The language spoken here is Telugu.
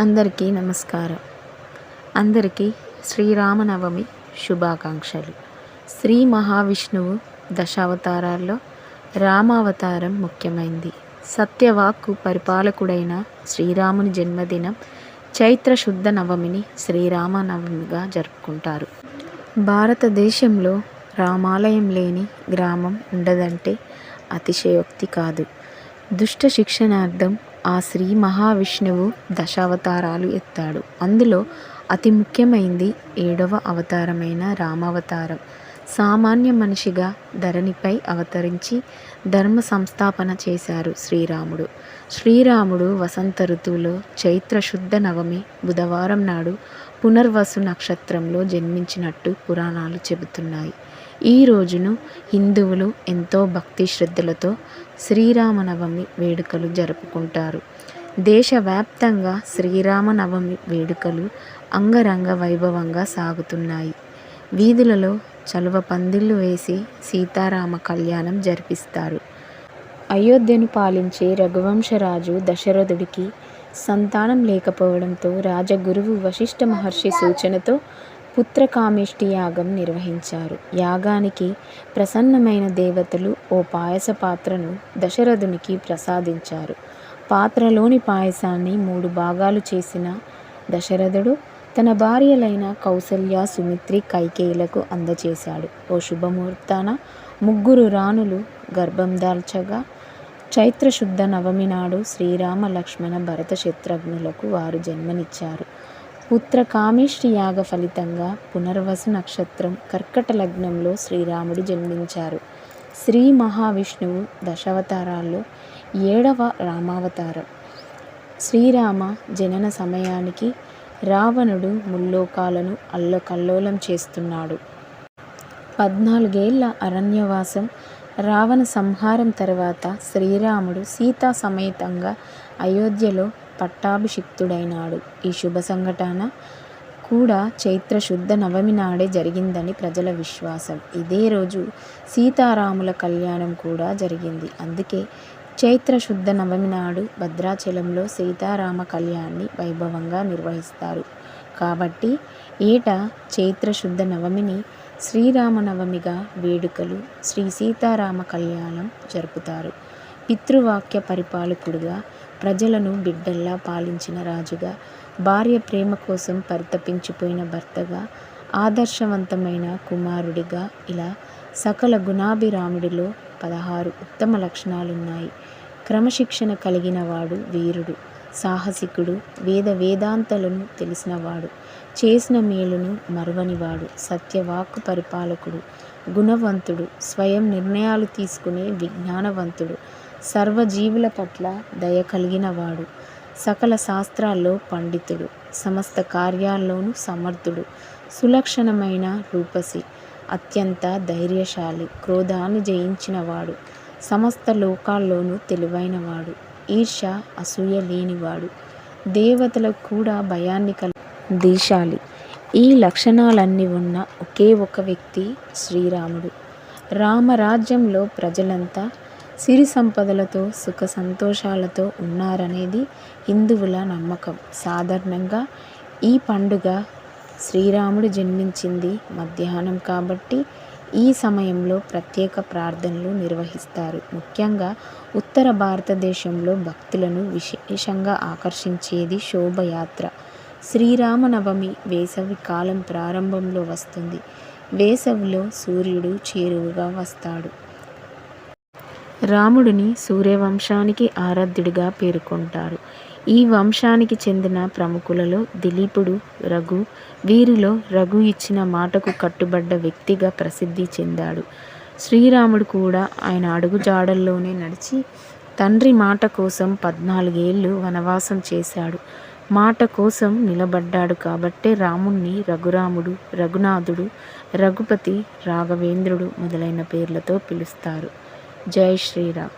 అందరికీ నమస్కారం. అందరికీ శ్రీరామనవమి శుభాకాంక్షలు. శ్రీ మహావిష్ణువు దశావతారాల్లో రామావతారం ముఖ్యమైంది. సత్యవాక్కు పరిపాలకుడైన శ్రీరాముని జన్మదినం చైత్ర శుద్ధ నవమిని శ్రీరామనవమిగా జరుపుకుంటారు. భారతదేశంలో రామాలయం లేని గ్రామం ఉండదంటే అతిశయోక్తి కాదు. దుష్ట శిక్షణార్థం ఆ శ్రీ మహావిష్ణువు దశావతారాలు ఎత్తాడు. అందులో అతి ముఖ్యమైంది ఏడవ అవతారమైన రామావతారం. సామాన్య మనిషిగా ధరణిపై అవతరించి ధర్మ సంస్థాపన చేశారు శ్రీరాముడు. శ్రీరాముడు వసంత ఋతువులో చైత్ర శుద్ధ నవమి బుధవారం నాడు పునర్వసు నక్షత్రంలో జన్మించినట్టు పురాణాలు చెబుతున్నాయి. ఈ రోజును హిందువులు ఎంతో భక్తి శ్రద్ధలతో శ్రీరామనవమి వేడుకలు జరుపుకుంటారు. దేశవ్యాప్తంగా శ్రీరామనవమి వేడుకలు అంగరంగ వైభవంగా సాగుతున్నాయి. వీధులలో చలువ పందిళ్ళు వేసి సీతారామ కళ్యాణం జరిపిస్తారు. అయోధ్యను పాలించే రఘువంశరాజు దశరథుడికి సంతానం లేకపోవడంతో రాజగురువు వశిష్ఠ మహర్షి సూచనతో పుత్రకామేష్టి యాగం నిర్వహించారు. యాగానికి ప్రసన్నమైన దేవతలు ఓ పాయస పాత్రను దశరథునికి ప్రసాదించారు. పాత్రలోని పాయసాన్ని మూడు భాగాలు చేసిన దశరథుడు తన భార్యలైన కౌసల్య సుమిత్రి కైకేయులకు అందజేశాడు. ఓ శుభముహూర్తాన ముగ్గురు రాణులు గర్భం దాల్చగా చైత్రశుద్ధ నవమి నాడు శ్రీరామ లక్ష్మణ భరత శత్రుఘ్నులకు వారు జన్మనిచ్చారు. పుత్ర కామేష్టి యాగ ఫలితంగా పునర్వసు నక్షత్రం కర్కట లగ్నంలో శ్రీరాముడు జన్మించారు. శ్రీ మహావిష్ణువు దశావతారాల్లో ఏడవ రామావతారం. శ్రీరామ జనన సమయానికి రావణుడు ముల్లోకాలను అల్లకల్లోలం చేస్తున్నాడు. పద్నాలుగేళ్ళ అరణ్యవాసం రావణ సంహారం తర్వాత శ్రీరాముడు సీతా సమేతంగా అయోధ్యలో పట్టాభిషిక్తుడైనాడు. ఈ శుభ సంఘటన కూడా చైత్ర శుద్ధ నవమి నాడే జరిగిందని ప్రజల విశ్వాసం. ఇదే రోజు సీతారాముల కళ్యాణం కూడా జరిగింది. అందుకే చైత్ర శుద్ధ నవమి నాడు భద్రాచలంలో సీతారామ కళ్యాణాన్ని వైభవంగా నిర్వహిస్తారు. కాబట్టి ఏటా చైత్ర శుద్ధ నవమిని శ్రీరామనవమిగా వేడుకలు శ్రీ సీతారామ కళ్యాణం జరుపుతారు. పితృవాక్య పరిపాలకుడుగా ప్రజలను బిడ్డల్లా పాలించిన రాజుగా భార్య ప్రేమ కోసం పరితపించిపోయిన భర్తగా ఆదర్శవంతమైన కుమారుడిగా ఇలా సకల గుణాభిరాముడిలో పదహారు ఉత్తమ లక్షణాలున్నాయి. క్రమశిక్షణ కలిగిన వాడు వీరుడు. సాహసికుడు వేద వేదాంతలను తెలిసినవాడు చేసిన మేలును మరువనివాడు సత్యవాక్ పరిపాలకుడు గుణవంతుడు స్వయం నిర్ణయాలు తీసుకునే విజ్ఞానవంతుడు సర్వజీవుల పట్ల దయ కలిగినవాడు సకల శాస్త్రాల్లో పండితుడు సమస్త కార్యాల్లోనూ సమర్థుడు సులక్షణమైన రూపసి అత్యంత ధైర్యశాలి క్రోధాన్ని జయించినవాడు సమస్త లోకాల్లోనూ తెలివైనవాడు. ఈర్ష అసూయ లేనివాడు. దేవతలకు కూడా భయాన్ని కల దీశాలి. ఈ లక్షణాలన్నీ ఉన్న ఒకే ఒక వ్యక్తి శ్రీరాముడు. రామరాజ్యంలో ప్రజలంతా సిరి సంపదలతో సుఖ సంతోషాలతో ఉన్నారనేది హిందువుల నమ్మకం. సాధారణంగా ఈ పండుగ శ్రీరాముడు జన్మించింది మధ్యాహ్నం కాబట్టి ఈ సమయంలో ప్రత్యేక ప్రార్థనలు నిర్వహిస్తారు. ముఖ్యంగా ఉత్తర భారతదేశంలో భక్తులను విశేషంగా ఆకర్షించేది శోభయాత్ర. శ్రీరామనవమి వేసవి కాలం ప్రారంభంలో వస్తుంది. వేసవిలో సూర్యుడు చేరువుగా వస్తాడు. రాముడిని సూర్యవంశానికి ఆరాధ్యుడిగా పేర్కొంటారు. ఈ వంశానికి చెందిన ప్రముఖులలో దిలీపుడు రఘు. వీరిలో రఘు ఇచ్చిన మాటకు కట్టుబడ్డ వ్యక్తిగా ప్రసిద్ధి చెందాడు. శ్రీరాముడు కూడా ఆయన అడుగుజాడల్లోనే నడిచి తండ్రి మాట కోసం పద్నాలుగేళ్ళు వనవాసం చేశాడు. మాట కోసం నిలబడ్డాడు కాబట్టే రాముణ్ణి రఘురాముడు రఘునాథుడు రఘుపతి రాఘవేంద్రుడు మొదలైన పేర్లతో పిలుస్తారు. జై శ్రీరామ్.